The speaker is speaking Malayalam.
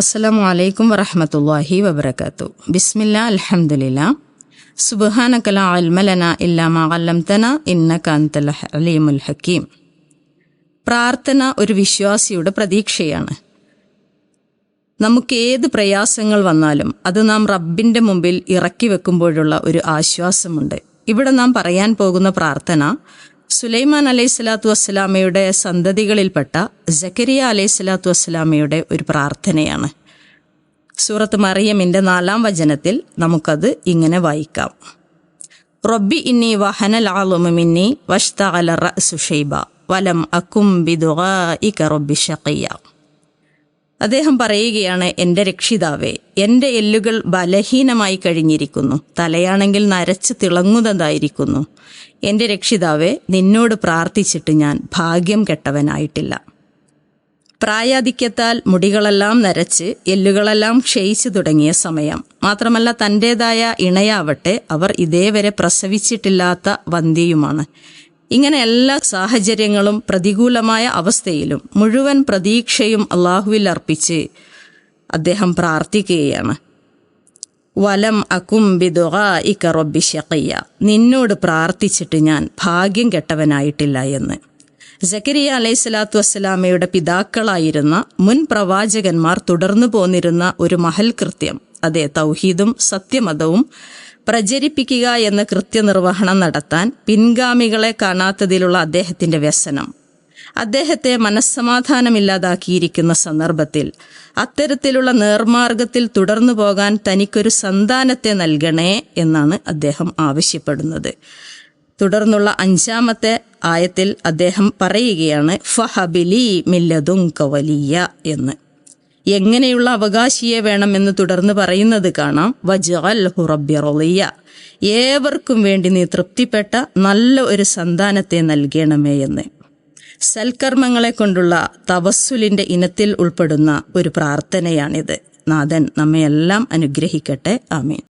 അസ്സലാമു അലൈക്കും വറഹമത്തല്ലാഹി വബർക്കാത്തു ബിസ്മില്ല അലഹമുല്ല സുബ്ഹാനക ലാ ഇൽമ ലനാ ഇല്ലാ മാ അല്ലംതന ഇന്നക അൻതൽ അലീമുൽ ഹക്കീം. പ്രാർത്ഥന ഒരു വിശ്വാസിയുടെ പ്രതീക്ഷയാണ്. നമുക്ക് ഏത് പ്രയാസങ്ങൾ വന്നാലും അത് നാം റബ്ബിന്റെ മുമ്പിൽ ഇറക്കി വെക്കുമ്പോഴുള്ള ഒരു ആശ്വാസമുണ്ട്. ഇവിടെ നാം പറയാൻ പോകുന്ന പ്രാർത്ഥന സുലൈമാൻ അലൈഹി സ്വലാത്തു വസ്സലാമയുടെ സന്തതികളിൽപ്പെട്ട ജക്കരിയ അലൈഹി സ്വലാത്തു വസ്സലാമയുടെ ഒരു പ്രാർത്ഥനയാണ്. സൂറത്ത് മറിയമിന്റെ നാലാം വചനത്തിൽ നമുക്കത് ഇങ്ങനെ വായിക്കാം. റബ്ബി ഇന്നി വഹനൽ ആളുമിന്നി വഷ്തഅല സുഷൈബ ഷൈബ വലം അക്കും ബിദുഗ ഇ റബ്ബി ഷഖിയ അദ്ദേഹം പറയുകയാണ് എന്റെ രക്ഷിതാവേ എന്റെ എല്ലുകൾ ബലഹീനമായി കഴിഞ്ഞിരിക്കുന്നു. തലയാണെങ്കിൽ നരച്ച് തിളങ്ങുന്നതായിരിക്കുന്നു. എന്റെ രക്ഷിതാവെ നിന്നോട് പ്രാർത്ഥിച്ചിട്ട് ഞാൻ ഭാഗ്യം കെട്ടവനായിട്ടില്ല. പ്രായാധിക്യത്താൽ മുടികളെല്ലാം നരച്ച് എല്ലുകളെല്ലാം ക്ഷയിച്ചു തുടങ്ങിയ സമയം. മാത്രമല്ല തന്റേതായ ഇണയാവട്ടെ അവർ ഇതേവരെ പ്രസവിച്ചിട്ടില്ലാത്ത വന്ധ്യയുമാണ്. ഇങ്ങനെ എല്ലാ സാഹചര്യങ്ങളും പ്രതികൂലമായ അവസ്ഥയിലും മുഴുവൻ പ്രതീക്ഷയും അള്ളാഹുവിൽ അർപ്പിച്ച് അദ്ദേഹം പ്രാർത്ഥിക്കുകയാണ്. വലം അക്കും ബിദുഇക റബ്ബി ഷഖിയ നിന്നോട് പ്രാർത്ഥിച്ചിട്ട് ഞാൻ ഭാഗ്യം കെട്ടവനായിട്ടില്ല എന്ന്. ജക്കരിയ അലൈഹി സ്വലാത്തു വസ്സലാമയുടെ പിതാക്കളായിരുന്ന മുൻ പ്രവാചകന്മാർ തുടർന്നു പോന്നിരുന്ന ഒരു മഹൽ കൃത്യം അതെ തൗഹീദും സത്യമതവും പ്രചരിപ്പിക്കുക എന്ന കൃത്യനിർവഹണം നടത്താൻ പിൻഗാമികളെ കാണാത്തതിലുള്ള അദ്ദേഹത്തിന്റെ വ്യസനം. അദ്ദേഹത്തെ മനസ്സമാധാനമില്ലാതാക്കിയിരിക്കുന്ന സന്ദർഭത്തിൽ അത്തരത്തിലുള്ള നേർമാർഗത്തിൽ തുടർന്നു പോകാൻ തനിക്കൊരു സന്താനത്തെ നൽകണേ എന്നാണ് അദ്ദേഹം ആവശ്യപ്പെടുന്നത്. തുടർന്നുള്ള അഞ്ചാമത്തെ ആയത്തിൽ അദ്ദേഹം പറയുകയാണ് ഫഹബിലി മില്ലതും കവലിയ എന്ന്. എങ്ങനെയുള്ള അവകാശിയെ വേണമെന്ന് തുടർന്ന് പറയുന്നത് കാണാം. വജൽ ഹുറബ്യറൊളിയ ഏവർക്കും വേണ്ടി നീ തൃപ്തിപ്പെട്ട നല്ല ഒരു സന്താനത്തെ നൽകണമേ എന്ന്. സൽക്കർമ്മങ്ങളെ കൊണ്ടുള്ള തവസ്സുലിന്റെ ഇനത്തിൽ ഉൾപ്പെടുന്ന ഒരു പ്രാർത്ഥനയാണിത്. നാഥൻ നമ്മയെല്ലാം അനുഗ്രഹിക്കട്ടെ. ആമീൻ.